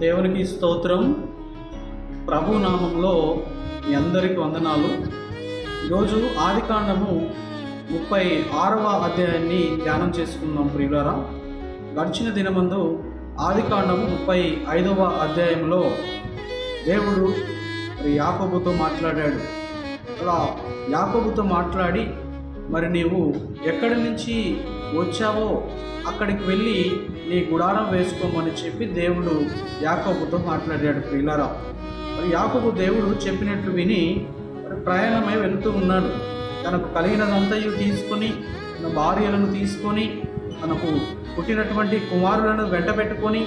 దేవునికి స్తోత్రం. ప్రభు నామంలో మీ అందరికి వందనాలు. ఈరోజు ఆది కాండము ముప్పై ఆరవ అధ్యాయాన్ని ధ్యానం చేసుకుందాం ప్రియులారా. గడిచిన దినమందు ఆది కాండము ముప్పై ఐదవ అధ్యాయంలో దేవుడు మరి యాకబుతో మాట్లాడాడు. అలా యాకబుతో మాట్లాడి మరి నీవు ఎక్కడి నుంచి వచ్చావో అక్కడికి వెళ్ళి నీ గుడారం వేసుకోమని చెప్పి దేవుడు యాకోబుతో మాట్లాడాడు ప్రియులారా. మరి యాకోబు దేవుడు చెప్పినట్లు విని ప్రయాణమై వెళ్తూ ఉన్నాడు. తనకు కలిగినదంతయు తీసుకొని తన భార్యలను తీసుకొని తనకు పుట్టినటువంటి కుమారులను వెంటబెట్టుకొని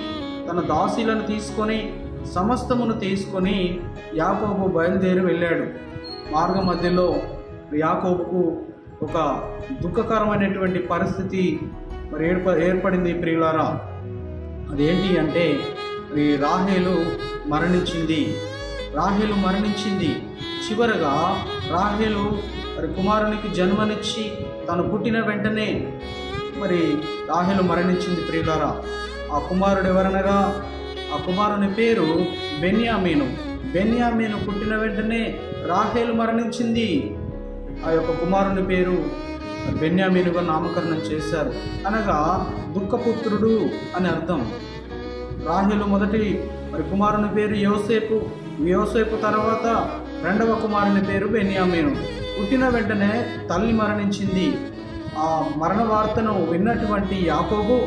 తన దాసీలను తీసుకొని సమస్తమును తీసుకొని యాకోబు బయలుదేరి వెళ్ళాడు. మార్గ మధ్యలో యాకోబుకు ఒక దుఃఖకరమైనటువంటి పరిస్థితి మరి ఏర్ప ఏర్పడింది ప్రియులారా. అదేంటి అంటే ఈ రాహేలు మరణించింది. రాహేలు మరణించింది. చివరగా రాహేలు మరి కుమారునికి జన్మనిచ్చి తను పుట్టిన వెంటనే మరి రాహేలు మరణించింది ప్రియులారా. ఆ కుమారుడు ఎవరనగా ఆ కుమారుని పేరు బెన్యామీను. బెన్యామీను పుట్టిన వెంటనే రాహేలు మరణించింది. ఆ యొక్క కుమారుని పేరు బెన్యామీనుగా నామకరణం చేశారు. అనగా దుఃఖపుత్రుడు అని అర్థం. రాహులు మొదటి మరి కుమారుని పేరు యోసేపు. యోసేపు తర్వాత రెండవ కుమారుని పేరు బెన్యామీను. పుట్టిన వెంటనే తల్లి మరణించింది. ఆ మరణ వార్తను విన్నటువంటి యాకోబు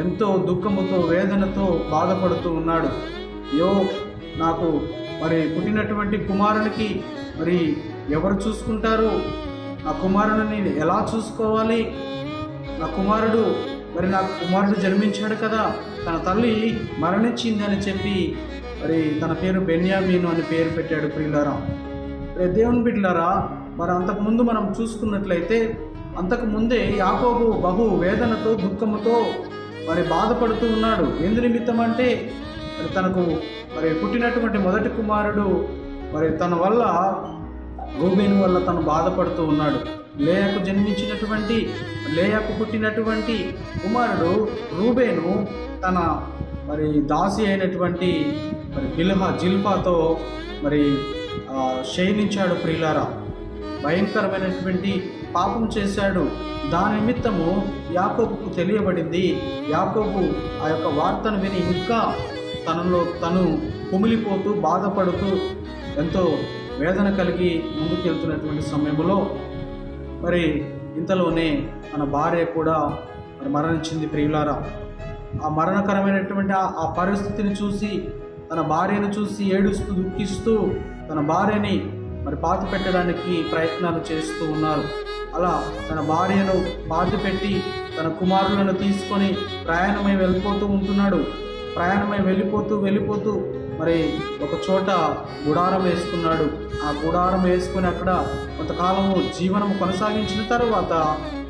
ఎంతో దుఃఖముతో వేదనతో బాధపడుతూ ఉన్నాడు. యో నాకు మరి పుట్టినటువంటి కుమారునికి మరి ఎవరు చూసుకుంటారు? నా నేను ఎలా చూసుకోవాలి? నా కుమారుడు మరి నా కుమారుడు జన్మించాడు కదా తన తల్లి మరణించింది అని చెప్పి మరి తన పేరు బెన్యామీను అని పేరు పెట్టాడు ప్రియులారా. రే దేవుని బిడ్డలారా మరి అంతకుముందు మనం చూసుకున్నట్లయితే అంతకు ముందే యాకోబు బహు వేదనతో దుఃఖముతో మరి బాధపడుతూ ఉన్నాడు. ఎందు నిమిత్తం అంటే మరి తనకు మరి పుట్టినటువంటి మొదటి కుమారుడు మరి తన వల్ల రూబేన్ వల్ల తను బాధపడుతూ ఉన్నాడు. లేయకు జన్మించినటువంటి లేయకు పుట్టినటువంటి కుమారుడు రూబేను తన మరి దాసి అయినటువంటి మరి బిల్హా జిల్ఫాతో మరి క్షయించాడు ప్రియులారా. భయంకరమైనటువంటి పాపం చేశాడు. దాని నిమిత్తము యాకోబుకు తెలియబడింది. యాకోబు ఆ యొక్క వార్తను విని ఇంకా తనలో తను కుమిలిపోతూ బాధపడుతూ ఎంతో వేదన కలిగి ముందుకెళ్తున్నటువంటి సమయంలో మరి ఇంతలోనే మన భార్య కూడా మరి మరణించింది ప్రియులారా. ఆ మరణకరమైనటువంటి ఆ- ఆ పరిస్థితిని చూసి తన భార్యను చూసి ఏడుస్తూ దుఃఖిస్తూ తన భార్యని మరి పాతి పెట్టడానికి ప్రయత్నాలు చేస్తూ ఉన్నారు. అలా తన భార్యను పాతి పెట్టి తన కుమారులను తీసుకొని ప్రయాణమై వెళ్ళిపోతూ ఉంటున్నాడు. ప్రయాణమై వెళ్ళిపోతూ వెళ్ళిపోతూ మరి ఒక చోట గుడారం వేసుకున్నాడు. ఆ గుడారం వేసుకుని అక్కడ కొంతకాలము జీవనము కొనసాగించిన తర్వాత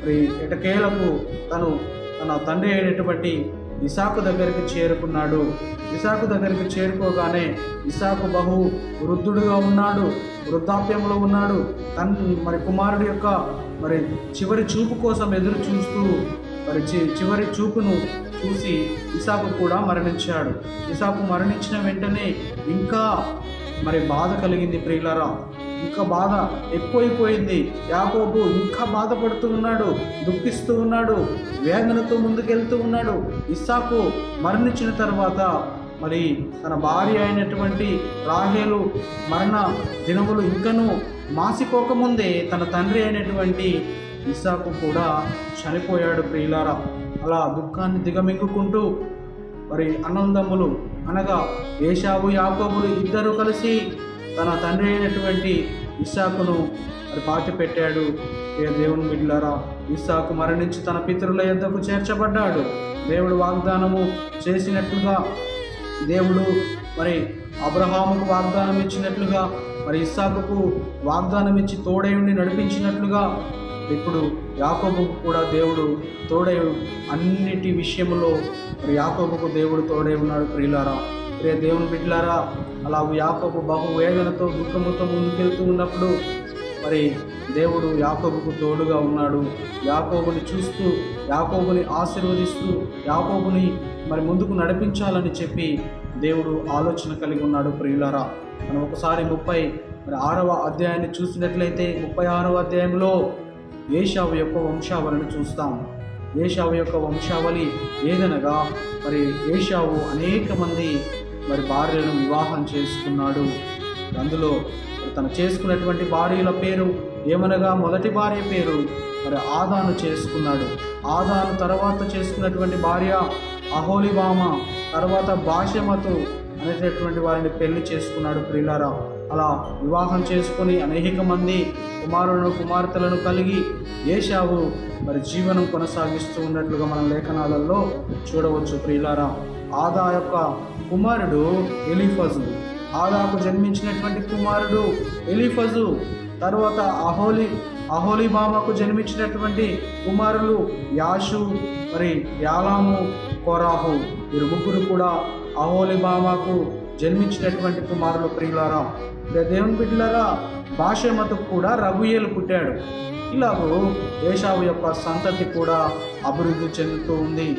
మరి ఎటకేలకు తను తన తండ్రి అయినటువంటి ఇసాకు దగ్గరికి చేరుకున్నాడు. ఇసాకు దగ్గరికి చేరుకోగానే ఇసాకు బహు వృద్ధుడుగా ఉన్నాడు వృద్ధాప్యంలో ఉన్నాడు. తన్ మరి కుమారుడి యొక్క మరి చివరి చూపు కోసం ఎదురు చూస్తూ మరి చి చివరి చూపును చూసి ఇసాకు కూడా మరణించాడు. ఇసాకు మరణించిన వెంటనే ఇంకా మరి బాధ కలిగింది ప్రియులరా. ఇంకా బాధ ఎక్కువైపోయింది. యాకోబు ఇంకా బాధపడుతూ ఉన్నాడు దుఃఖిస్తూ ఉన్నాడు వేదనతో ముందుకెళ్తూ ఉన్నాడు. ఇస్సాకు మరణించిన తర్వాత మరి తన భార్య అయినటువంటి రాహేలు మరణ దినములు ఇంకనూ మాసిపోకముందే తన తండ్రి అయినటువంటి ఇస్సాకు కూడా చనిపోయాడు ప్రియులారా. అలా దుఃఖాన్ని దిగమింగుకుంటూ మరి అన్నందమ్ములు అనగా ఏషాబు యాకోబులు ఇద్దరు కలిసి తన తండ్రి అయినటువంటి ఇస్సాకును మరి పాతి పెట్టాడు ఏ దేవుని బిడ్డలారా ఇస్సాకు మరణించి తన పితరుల యొద్దకు చేర్చబడ్డాడు. దేవుడు వాగ్దానము చేసినట్లుగా దేవుడు మరి అబ్రహాముకు వాగ్దానం ఇచ్చినట్లుగా మరి ఇస్సాకుకు వాగ్దానం ఇచ్చి తోడై ఉండి నడిపించినట్లుగా ఇప్పుడు యాకోబుకు కూడా దేవుడు తోడై అన్నిటి విషయంలో మరి యాకోబుకు దేవుడు తోడై ఉన్నాడు ప్రియులారా. ప్రియ దేవుని బిడ్డలారా అలా యాకోబు బహు వేదనతో దుఃఖముతో ముందుకెళ్తూ ఉన్నప్పుడు మరి దేవుడు యాకోబుకు తోడుగా ఉన్నాడు. యాకోబుని చూస్తూ యాకోబుని ఆశీర్వదిస్తూ యాకోబుని మరి ముందుకు నడిపించాలని చెప్పి దేవుడు ఆలోచన కలిగి ఉన్నాడు ప్రియులారా. మనం ఒకసారి ముప్పై మరి ఆరవ అధ్యాయాన్ని చూసినట్లయితే ముప్పై ఆరవ అధ్యాయంలో ఏషావు యొక్క వంశావళిని చూస్తాం. ఏషావు యొక్క వంశావళి ఏదనగా? మరి ఏషావు అనేక మంది మరి భార్యలను వివాహం చేసుకున్నాడు అందులో తను చేసుకున్నటువంటి భార్యల పేరు ఏమనగా? మొదటి భార్య పేరు మరి ఆదాను చేసుకున్నాడు. ఆదాను తర్వాత చేసుకున్నటువంటి భార్య అహోలిబామ తర్వాత భాష్యమతు అనేటటువంటి వారిని పెళ్ళి చేసుకున్నాడు ప్రియులారా. అలా వివాహం చేసుకొని అనేక మంది కుమారులను కుమార్తెలను కలిగి ఏషావు మరి జీవనం కొనసాగిస్తూ ఉన్నట్లుగా మన లేఖనాలలో చూడవచ్చు ప్రియులారా. ఆదా యొక్క కుమారుడు ఎలిఫజు. ఆదాకు జన్మించినటువంటి కుమారుడు ఎలిఫజు. తర్వాత అహోలి అహోలిబామకు జన్మించినటువంటి కుమారులు యాషు మరి యాలాము కోరాహు. వీరు ముగ్గురు కూడా అహోలిబామాకు జన్మించినటువంటి కుమారులు ప్రియులారా. దేవుని బిడ్డలరా భాషమతకు కూడా రఘుయేలు పుట్టాడు. ఇలాగూ ఏషావు యొక్క సంతతి కూడా అభివృద్ధి చెందుతూ ఉంది.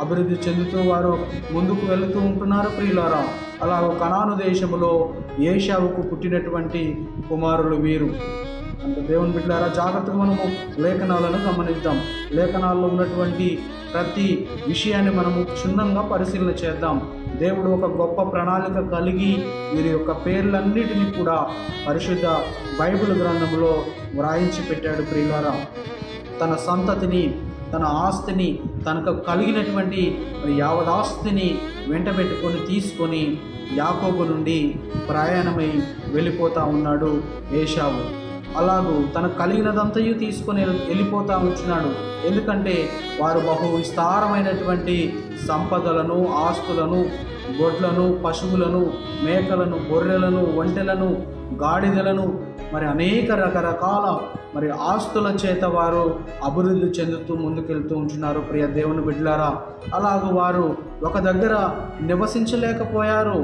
అభివృద్ధి చెందుతూ వారు ముందుకు వెళుతూ ఉంటున్నారు ప్రియులారా. అలా కనాను దేశములో ఏషావుకు పుట్టినటువంటి కుమారులు వీరు. అంటే దేవుని బిడ్డారా జాగ్రత్తగా మనము లేఖనాలను గమనిద్దాం. లేఖనాల్లో ఉన్నటువంటి ప్రతి విషయాన్ని మనము క్షుణ్ణంగా పరిశీలన చేద్దాం. దేవుడు ఒక గొప్ప ప్రణాళిక కలిగి వీరి యొక్క పేర్లన్నిటినీ కూడా పరిశుద్ధ బైబిల్ గ్రంథంలో వ్రాయించి పెట్టాడు ప్రియులారా. తన సంతతిని తన ఆస్తిని తనకు కలిగినటువంటి మరి యావదాస్తిని వెంటబెట్టుకొని తీసుకొని యాకోబు నుండి ప్రయాణమై వెళ్ళిపోతా ఉన్నాడు ఏషావు అలాగూ తనకు కలిగినదంతయు తీసుకొని వెళ్ళిపోతా ఉంటున్నాడు ఎందుకంటే వారు బహు విస్తారమైనటువంటి సంపదలను ఆస్తులను గొడ్లను పశువులను మేకలను గొర్రెలను ఒంటెలను గాడిదలను మరి అనేక రకరకాల మరి ఆస్తుల చేత వారు అభివృద్ధి చెందుతూ ముందుకెళ్తూ ఉంటున్నారు. ప్రియ దేవుని బిడ్డలారా అలాగూ వారు ఒక దగ్గర నివసించలేకపోయారు.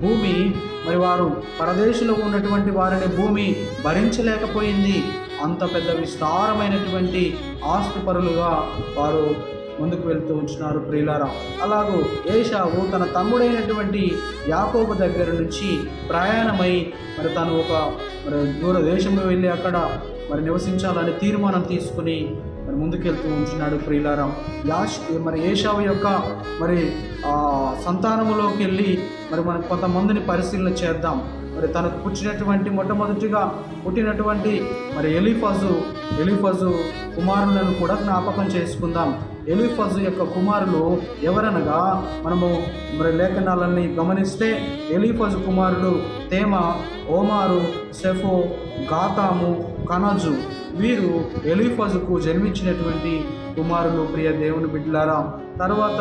భూమి మరి వారు పరదేశంలో ఉన్నటువంటి వారిని భూమి భరించలేకపోయింది. అంత పెద్ద విస్తారమైనటువంటి ఆస్తిపరులుగా వారు ముందుకు వెళ్తూ ఉంటున్నారు ప్రియులారా. అలాగూ ఏషావు తన తమ్ముడైనటువంటి యాకోబు దగ్గర నుంచి ప్రయాణమై మరి తను ఒక మరి దూర దేశంలో వెళ్ళి అక్కడ మరి నివసించాలని తీర్మానం తీసుకుని మరి ముందుకెళ్తూ ఉంటున్నాడు ప్రియులారాం. యాష్ మరి ఏషావు యొక్క మరి ఆ, సంతానములోకి వెళ్ళి మరి మనం కొంతమందిని పరిశీలన చేద్దాం. మరి తనకు పుట్టినటువంటి మొట్టమొదటిగా పుట్టినటువంటి మరి ఎలిఫజు ఎలిఫజు కుమారులను కూడా జ్ఞాపకం చేసుకుందాం. ఎలిఫజు యొక్క కుమారులు ఎవరనగా మనము మరి లేఖనాలన్నీ గమనిస్తే ఎలిఫజు కుమారుడు తేమ ఓమారు సెఫో గాతాము కనజు వీరు ఎలిఫజుకు జన్మించినటువంటి కుమారులు. ప్రియ దేవుని బిడ్డలారా తర్వాత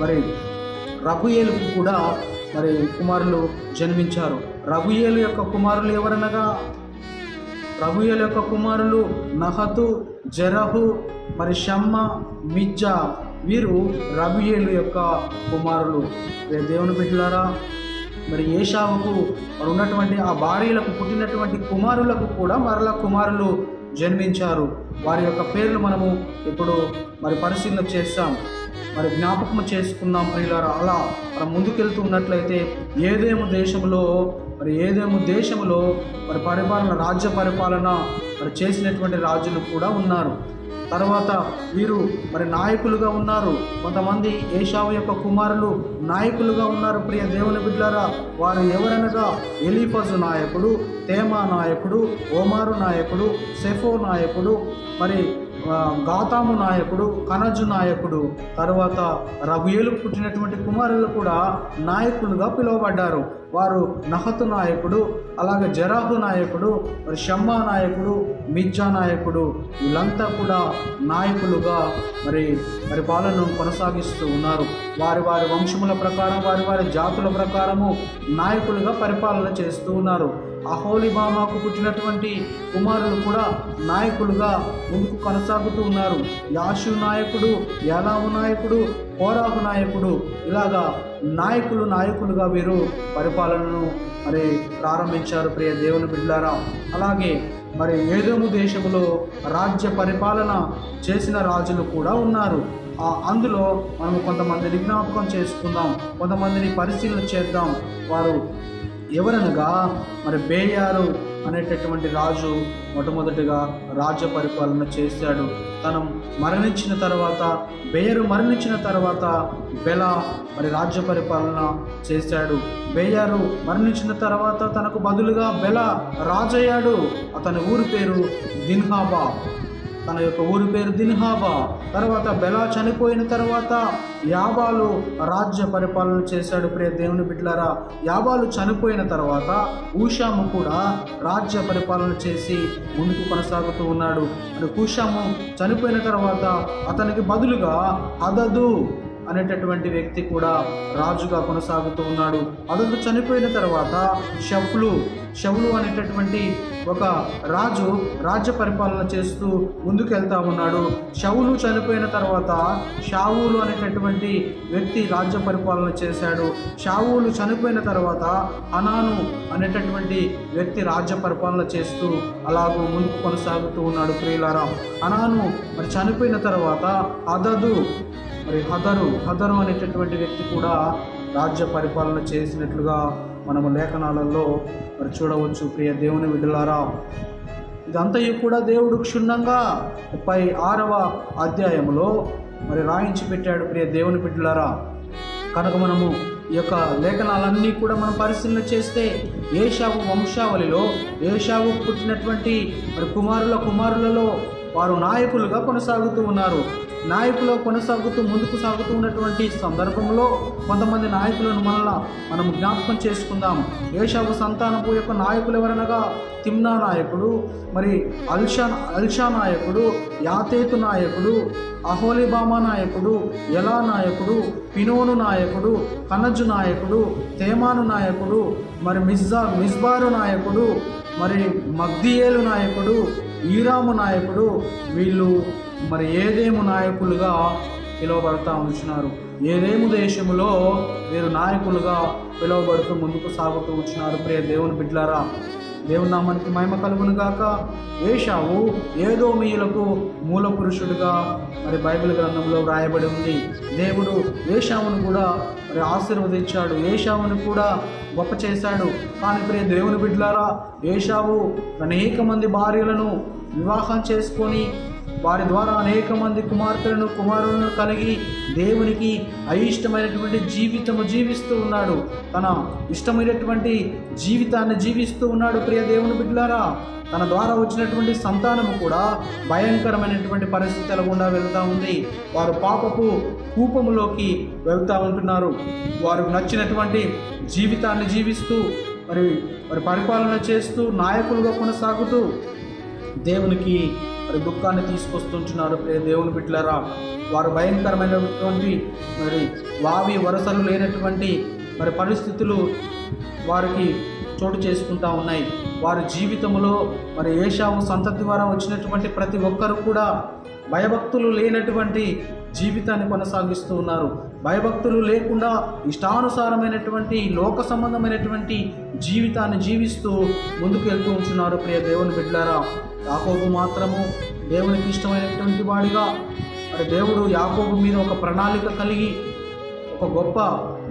మరి రఘుయేలుకు కూడా మరి కుమారులు జన్మించారు. రఘుయేలు యొక్క కుమారులు ఎవరనగా? రఘుయేలు యొక్క కుమారులు నహతు జరహు మరి షమ్మ మిజ్జా. వీరు రఘుయేలు యొక్క కుమారులు. దేవుని బిడ్డలారా మరి ఏషావుకు మరి ఉన్నటువంటి ఆ భార్యలకు పుట్టినటువంటి కుమారులకు కూడా మరలా కుమారులు జన్మించారు. వారి యొక్క పేర్లు మనము ఇప్పుడు మరి పరిశీలన చేస్తాం. మరి జ్ఞాపకం చేసుకుందాం ప్రియులారా. అలా మనం ముందుకెళ్తూ ఉన్నట్లయితే దేశంలో మరి ఏదేమో దేశంలో మరి పరిపాలన రాజ్య పరిపాలన మరి చేసినటువంటి రాజులు కూడా ఉన్నారు. తర్వాత వీరు మరి నాయకులుగా ఉన్నారు. కొంతమంది ఏషావు యొక్క కుమారులు నాయకులుగా ఉన్నారు. ప్రియ దేవుని బిడ్డారా వారు ఎవరనగా ఎలీఫజు నాయకుడు తేమా నాయకుడు ఓమారు నాయకుడు సెఫో నాయకుడు మరి గౌతాము గాతాము నాయకుడు కనజు నాయకుడు తర్వాత రఘుయేలు పుట్టినటువంటి కుమారులు కూడా నాయకులుగా పిలువబడ్డారు. వారు నహతు నాయకుడు అలాగే జరాహు నాయకుడు మరి షమ్మా నాయకుడు మిర్జా నాయకుడు వీళ్ళంతా కూడా నాయకులుగా మరి మరి పాలనను కొనసాగిస్తూ ఉన్నారు. వారి వారి వంశముల ప్రకారం వారి వారి జాతుల ప్రకారము నాయకులుగా పరిపాలన చేస్తూ ఉన్నారు. అహోలిబామాకు పుట్టినటువంటి కుమారులు కూడా నాయకులుగా ముందుకు కొనసాగుతూ ఉన్నారు. యాషు నాయకుడు యాలాము నాయకుడు కోరాహు నాయకుడు ఇలాగా నాయకులు నాయకులుగా వీరు పరిపాలనను మరి ప్రారంభించారు. ప్రియ దేవుని బిడ్డారా అలాగే మరి ఏదోము దేశములో రాజ్య పరిపాలన చేసిన రాజులు కూడా ఉన్నారు. ఆ అందులో మనం కొంతమందిని జ్ఞాపకం చేసుకుందాం కొంతమందిని పరిశీలన చేద్దాం. వారు ఎవరనగా మరి బేయారు అనేటటువంటి రాజు మొట్టమొదటిగా రాజ్య పరిపాలన చేశాడు. తను మరణించిన తర్వాత బేయరు మరణించిన తర్వాత బెల మరి రాజ్య పరిపాలన చేశాడు. బేయారు మరణించిన తర్వాత తనకు బదులుగా బెల రాజయ్యాడు. అతని ఊరి పేరు దిన్హాబా. తన యొక్క ఊరి పేరు దిన్హాబా. తర్వాత బెలా చనిపోయిన తర్వాత యాబాలు రాజ్య పరిపాలన చేశాడు. ప్రియ దేవుని బిడ్లారా యాబాలు చనిపోయిన తర్వాత ఊషాము కూడా రాజ్య పరిపాలన చేసి ముందుకు కొనసాగుతూ ఉన్నాడు. మరి కూషాము చనిపోయిన తర్వాత అతనికి బదులుగా అదదు అనేటటువంటి వ్యక్తి కూడా రాజుగా కొనసాగుతూ ఉన్నాడు. అతను చనిపోయిన తర్వాత షఫ్లు షవులు అనేటటువంటి ఒక రాజు రాజ్య పరిపాలన చేస్తూ ముందుకెళ్తా ఉన్నాడు. షవులు చనిపోయిన తర్వాత షావులు అనేటటువంటి వ్యక్తి రాజ్య పరిపాలన చేశాడు. షావులు చనిపోయిన తర్వాత అనాను అనేటటువంటి వ్యక్తి రాజ్య పరిపాలన చేస్తూ అలాగూ ముందుకు కొనసాగుతూ ఉన్నాడు ప్రియులారాం. అనాను మరి చనిపోయిన తర్వాత అదదు మరి హదరు హదరు అనేటటువంటి వ్యక్తి కూడా రాజ్య పరిపాలన చేసినట్లుగా మనము లేఖనాలలో మరి చూడవచ్చు. ప్రియ దేవుని విడులారా ఇదంతయు కూడా దేవుడు క్షుణ్ణంగా ముప్పై ఆరవ అధ్యాయంలో మరి రాయించి పెట్టాడు. ప్రియ దేవుని బిడ్డలారా కనుక మనము ఈ యొక్క లేఖనాలన్నీ కూడా మనం పరిశీలన చేస్తే ఏషావు వంశావళిలో ఏషావు పుట్టినటువంటి మరి కుమారుల కుమారులలో వారు నాయకులుగా కొనసాగుతూ ఉన్నారు. నాయకులు కొనసాగుతూ ముందుకు సాగుతూ ఉన్నటువంటి సందర్భంలో కొంతమంది నాయకులను మనల్ని మనం జ్ఞాపకం చేసుకుందాం. ఏషావు సంతానపు యొక్క నాయకులు ఎవరనగా? తిమ్నా నాయకుడు మరి అల్షా అల్షా నాయకుడు యాతేతు నాయకుడు అహోలిబామా నాయకుడు ఎలా నాయకుడు పినోను నాయకుడు కనజు నాయకుడు తేమాను నాయకుడు మరి మిజ్జా మిస్బారు నాయకుడు మరి మగ్దియేలు నాయకుడు ఈరాము నాయకుడు వీళ్ళు మరి ఏదేము నాయకులుగా పిలువబడతా ఉంచినారు? ఏదేము దేశములో వీరు నాయకులుగా పిలువబడుతూ ముందుకు సాగుతూ ఉంచినారు? ప్రియ దేవుని బిడ్లారా దేవుని నామానికి మహిమ కలుగును గాక. ఏషావు ఏదో మీలకు మూల పురుషుడిగా మరి బైబిల్ గ్రంథంలో వ్రాయబడి ఉంది. దేవుడు ఏషావును కూడా మరి ఆశీర్వదించాడు. ఏషావును కూడా గొప్ప చేశాడు. కానీ ప్రియ దేవుని బిడ్డలారా ఏషావు అనేక మంది భార్యలను వివాహం చేసుకొని వారి ద్వారా అనేక మంది కుమార్తెలను కుమారులను కలిగి దేవునికి అయిష్టమైనటువంటి జీవితము జీవిస్తూ ఉన్నాడు. తన ఇష్టమైనటువంటి జీవితాన్ని జీవిస్తూ ఉన్నాడు ప్రియ దేవుని బిడ్డలారా. తన ద్వారా వచ్చినటువంటి సంతానము కూడా భయంకరమైనటువంటి పరిస్థితుల గుండా వెళ్తూ ఉంది. వారు పాపపు కూపములోకి వెళ్తూ ఉంటున్నారు. వారు నచ్చినటువంటి జీవితాన్ని జీవిస్తూ మరి మరి పరిపాలన చేస్తూ నాయకులుగా కొనసాగుతూ దేవునికి మరి దుఃఖాన్ని తీసుకొస్తుంటున్నారు. దేవుని బిడ్డలారా వారు భయంకరమైనటువంటి మరి వావి వరసలు లేనటువంటి మరి పరిస్థితులు వారికి చోటు చేసుకుంటా ఉన్నాయి. వారి జీవితంలో మరి ఏషావు సంతతి ద్వారా వచ్చినటువంటి ప్రతి ఒక్కరు కూడా భయభక్తులు లేనటువంటి జీవితాన్ని కొనసాగిస్తూ ఉన్నారు. భయభక్తులు లేకుండా ఇష్టానుసారమైనటువంటి లోక సంబంధమైనటువంటి జీవితాన్ని జీవిస్తూ ముందుకు వెళ్తూ ఉంటున్నారు. ప్రియ దేవుని బిడ్డారా యాకోబు మాత్రము దేవునికి ఇష్టమైనటువంటి వాడిగా. మరి దేవుడు యాకోబు మీద ఒక ప్రణాళిక కలిగి ఒక గొప్ప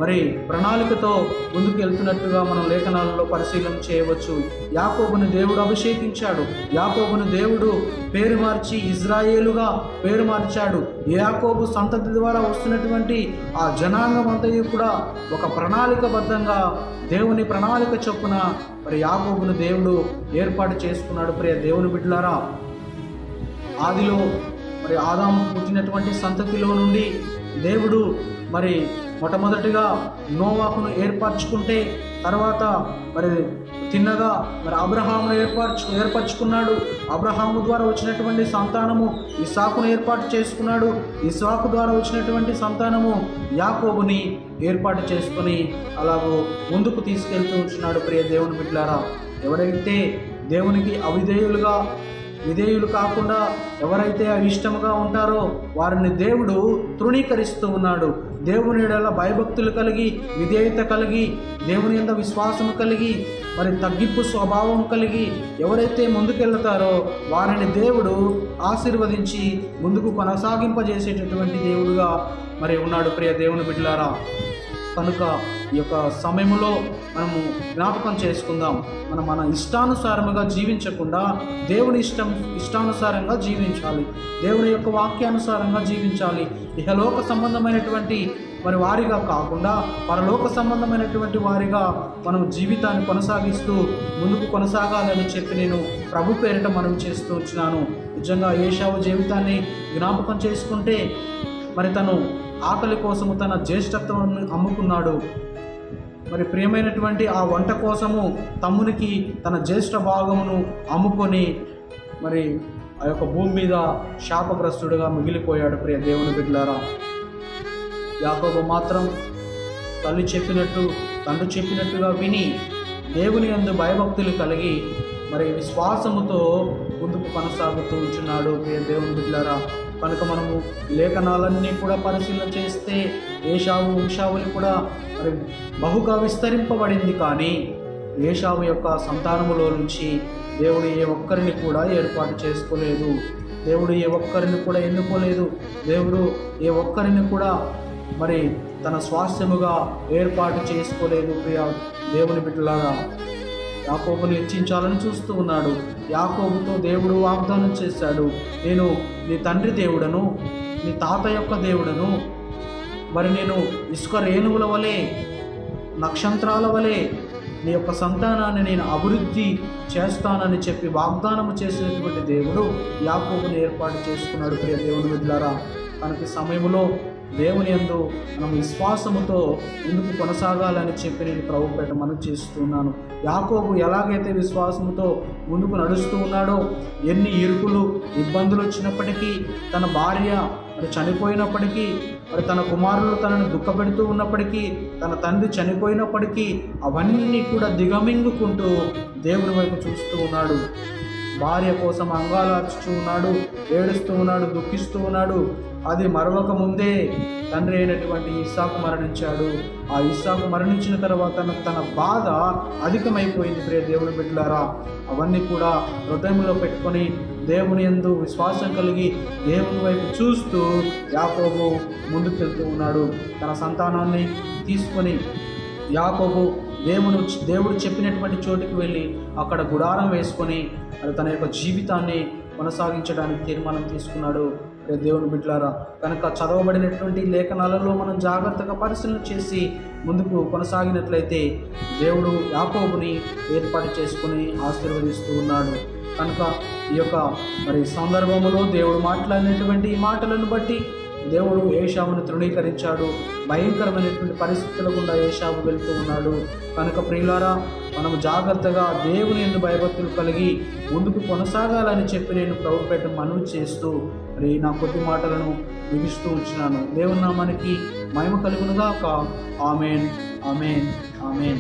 మరి ప్రణాళికతో ముందుకు వెళ్తున్నట్టుగా మనం లేఖనాలలో పరిశీలన చేయవచ్చు. యాకోబును దేవుడు అభిషేకించాడు. యాకోబును దేవుడు పేరు మార్చి ఇజ్రాయేలుగా పేరు మార్చాడు. యాకోబు సంతతి ద్వారా వస్తున్నటువంటి ఆ జనాంగం అంతయు కూడా ఒక ప్రణాళికబద్ధంగా దేవుని ప్రణాళిక చొప్పున మరి యాకోబును దేవుడు ఏర్పాటు చేసుకున్నాడు. ప్రియ దేవుని బిడ్డలారా ఆదిలో మరి ఆదాము పుట్టినటువంటి సంతతిలో నుండి దేవుడు మరి మొట్టమొదటిగా నోవాకును ఏర్పరచుకుంటే తర్వాత మరి తిన్నగా మరి అబ్రహామును ఏర్పరచు ఏర్పరచుకున్నాడు. అబ్రహాము ద్వారా వచ్చినటువంటి సంతానము ఇసాకును ఏర్పాటు చేసుకున్నాడు. ఇసాకు ద్వారా వచ్చినటువంటి సంతానము యాకోబుని ఏర్పాటు చేసుకొని అలాగూ ముందుకు తీసుకెళ్తూ ఉంటున్నాడు ప్రియ దేవుని బిడ్డలారా. ఎవరైతే దేవునికి అవిధేయులుగా విధేయులు కాకుండా ఎవరైతే ఇష్టముగా ఉంటారో వారిని దేవుడు తృణీకరిస్తూ ఉన్నాడు. దేవుని భయభక్తులు కలిగి విధేయత కలిగి దేవుని యొక్క విశ్వాసం కలిగి మరి తగ్గింపు స్వభావం కలిగి ఎవరైతే ముందుకెళ్తారో వారిని దేవుడు ఆశీర్వదించి ముందుకు కొనసాగింపజేసేటటువంటి దేవుడుగా మరి ఉన్నాడు ప్రియ దేవుని బిడ్డలారా. కనుక ఈ యొక్క సమయంలో మనము జ్ఞాపకం చేసుకుందాం. మనం మన ఇష్టానుసారముగా జీవించకుండా దేవుని ఇష్టం ఇష్టానుసారంగా జీవించాలి. దేవుని యొక్క వాక్యానుసారంగా జీవించాలి. ఇహలోక సంబంధమైనటువంటి మరి వారిగా కాకుండా పరలోక సంబంధమైనటువంటి వారిగా మనం జీవితాన్ని కొనసాగిస్తూ ముందుకు కొనసాగాలని చెప్పి నేను ప్రభు పేరిట మనం చేస్తూ వచ్చినాను. నిజంగా ఏషావు జీవితాన్ని జ్ఞాపకం చేసుకుంటే మరి తను ఆకలి కోసము తన జ్యేష్ఠత్వం అమ్ముకున్నాడు. మరి ప్రియమైనటువంటి ఆ వంట కోసము తమ్మునికి తన జ్యేష్ఠ భాగమును అమ్ముకొని మరి ఆ యొక్క భూమి మీద శాపగ్రస్తుడుగా మిగిలిపోయాడు ప్రియ దేవుని బిడ్డలారా. యాకోబు మాత్రం తల్లి చెప్పినట్టు తండ్రి చెప్పినట్టుగా విని దేవుని యందు భయభక్తులు కలిగి మరి విశ్వాసముతో ముందుకు కొనసాగుతూ ఉంటున్నాడు ప్రియ దేవుని బిడ్డలారా. కనుక మనము లేఖనాలన్నీ కూడా పరిశీలన చేస్తే ఏషావు ఉషావులు కూడా మరి బహుగా విస్తరింపబడింది కానీ ఏషావు యొక్క సంతానములో నుంచి దేవుడు ఏ ఒక్కరిని కూడా ఏర్పాటు చేసుకోలేదు. దేవుడు ఏ ఒక్కరిని కూడా ఎన్నుకోలేదు. దేవుడు ఏ ఒక్కరిని కూడా మరి తన స్వాస్థ్యముగా ఏర్పాటు చేసుకోలేదు. ప్రియ దేవుని బిడ్డలాగా యాకోబును హెచ్చించాలని చూస్తూ ఉన్నాడు. యాకోబుతో దేవుడు వాగ్దానం చేశాడు. నేను నీ తండ్రి దేవుడను నీ తాత యొక్క దేవుడను మరి నేను ఇసుక రేణువుల వలె నక్షత్రాల వలె నీ యొక్క సంతానాన్ని నేను అభివృద్ధి చేస్తానని చెప్పి వాగ్దానం చేసినటువంటి దేవుడు యాకోబుని ఏర్పాటు చేసుకున్నాడు. ప్రియ దేవుని బిడ్డలారా తనకి సమయంలో దేవుని ఎందు మనం విశ్వాసముతో ముందుకు కొనసాగాలని చెప్పి నేను ప్రభుపేట మనం చేస్తున్నాను. యాకోబు ఎలాగైతే విశ్వాసముతో ముందుకు నడుస్తూ ఉన్నాడో ఎన్ని ఇరుకులు ఇబ్బందులు వచ్చినప్పటికీ తన భార్య మరి చనిపోయినప్పటికీ మరి తన కుమారులు తనను దుఃఖపెడుతూ ఉన్నప్పటికీ తన తండ్రి చనిపోయినప్పటికీ అవన్నీ కూడా దిగమింగుకుంటూ దేవుని వైపు చూస్తూ ఉన్నాడు. భార్య కోసం అంగాలార్చుతూ ఉన్నాడు ఏడుస్తూ ఉన్నాడు దుఃఖిస్తూ ఉన్నాడు. అది మరొక ముందే తండ్రి అయినటువంటి ఇస్సాకు మరణించాడు. ఆ ఇస్సాకు మరణించిన తర్వాత తన- బాధ అధికమైపోయింది ప్రియ దేవుని బిడ్డలారా. అవన్నీ కూడా హృదయంలో పెట్టుకొని దేవుని యందు విశ్వాసం కలిగి దేవుని వైపు చూస్తూ యాకోబు ముందుకెళ్తూ ఉన్నాడు. తన సంతానాన్ని తీసుకొని యాకోబు దేవుడు దేవుడు చెప్పినటువంటి చోటుకి వెళ్ళి అక్కడ గుడారం వేసుకొని తన యొక్క జీవితాన్ని కొనసాగించడానికి తీర్మానం తీసుకున్నాడు. దేవుని బిడ్డలారా కనుక చదవబడినటువంటి లేఖనాలలో మనం జాగ్రత్తగా పరిశీలన చేసి ముందుకు కొనసాగినట్లయితే దేవుడు యాకోబుని ఏర్పాటు చేసుకుని ఆశీర్వదిస్తూ ఉన్నాడు. కనుక ఈ యొక్క మరి సందర్భంలో దేవుడు మాట్లాడినటువంటి ఈ మాటలను బట్టి దేవుడు ఏషావును తృణీకరించాడు. భయంకరమైనటువంటి పరిస్థితుల గుండా ఏషావు వెళ్తూ ఉన్నాడు. కనుక ప్రియులారా మనం జాగ్రత్తగా దేవుని ఎందు భయభక్తులు కలిగి ముందుకు కొనసాగాలని చెప్పి నేను ప్రభుపేట మనవి చేస్తూ మరి నా కొద్ది మాటలను ముగిస్తూ ఉంచినాను దేవుని నామానికి మహిమ కలుగునుగాక. ఆమెన్. ఆమెన్. ఆమెన్.